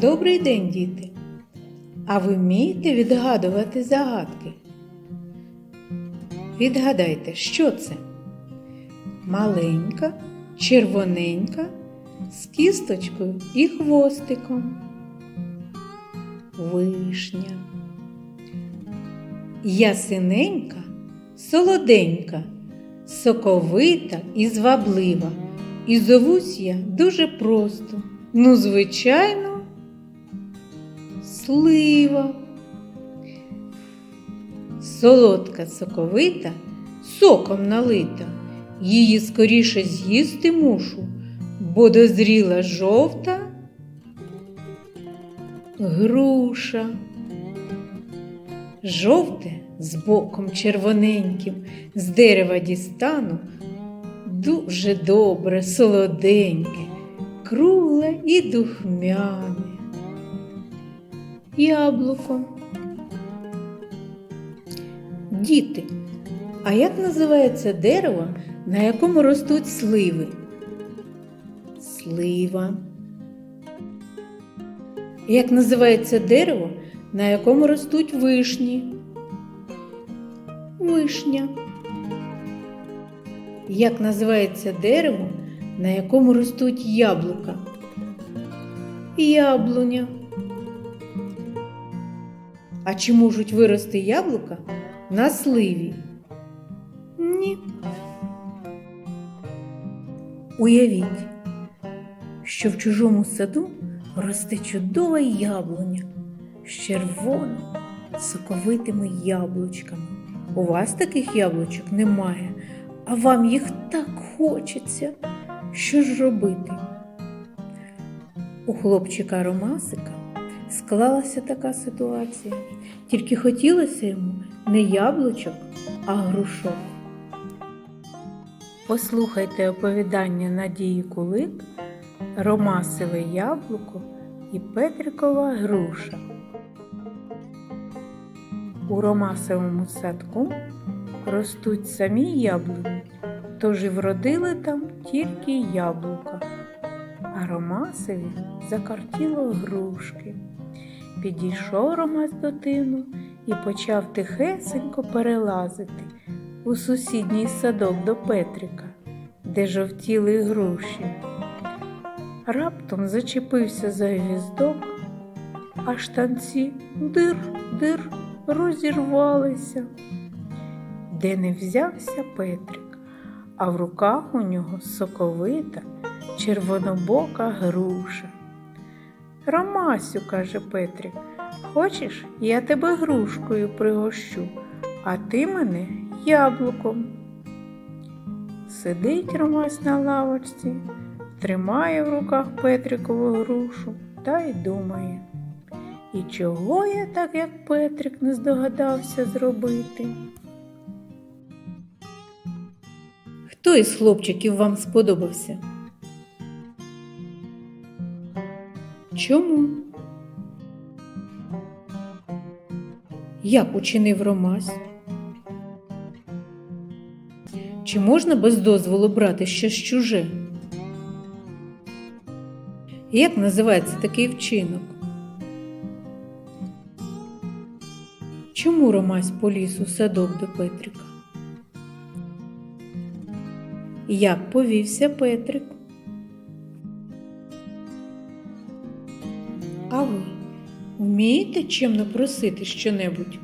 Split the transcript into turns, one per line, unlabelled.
Добрий день, діти! А ви вмієте відгадувати загадки? Відгадайте, що це? Маленька, червоненька, з кісточкою і хвостиком. Вишня. Ясиненька, солоденька, соковита і зваблива. І зовусь я дуже просто. Ну, звичайно, слива. Солодка соковита, соком налита. Її скоріше з'їсти мушу, бо дозріла жовта груша. Жовте з боком червоненьким, з дерева дістану, дуже добре, солоденьке, кругле і духмяне. Яблуко. Діти, а як називається дерево, на якому ростуть сливи? Слива. Як називається дерево, на якому ростуть вишні? Вишня. Як називається дерево, на якому ростуть яблука? Яблуня. А чи можуть вирости яблука на сливі? Ні. Уявіть, що в чужому саду росте чудова яблуня з червоними соковитими яблучками. У вас таких яблучок немає, а вам їх так хочеться. Що ж робити? У хлопчика Ромасика склалася така ситуація. Тільки хотілося йому не яблучок, а грушок. Послухайте оповідання Надії Кулик, Ромасове яблуко і Петрикова груша. У Ромасовому садку ростуть самі яблуні, тож і вродили там тільки яблука, а Ромасові закартіло грушки. Підійшов Ромас до тину і почав тихесенько перелазити у сусідній садок до Петрика, де жовтіли груші. Раптом зачепився за гвіздок, а штанці дир-дир розірвалися. Де не взявся Петрик, а в руках у нього соковита червонобока груша. Ромасю, каже Петрик, хочеш, я тебе грушкою пригощу, а ти мене яблуком. Сидить Ромась на лавочці, тримає в руках Петрикову грушу та й думає. І чого я так, як Петрик, не здогадався зробити? Хто із хлопчиків вам сподобався? Чому? Як учинив Ромась? Чи можна без дозволу брати щось чуже? Як називається такий вчинок? Чому Ромась поліз у садок до Петрика? Як повівся Петрик? Вмієте чимно просити щонебудь?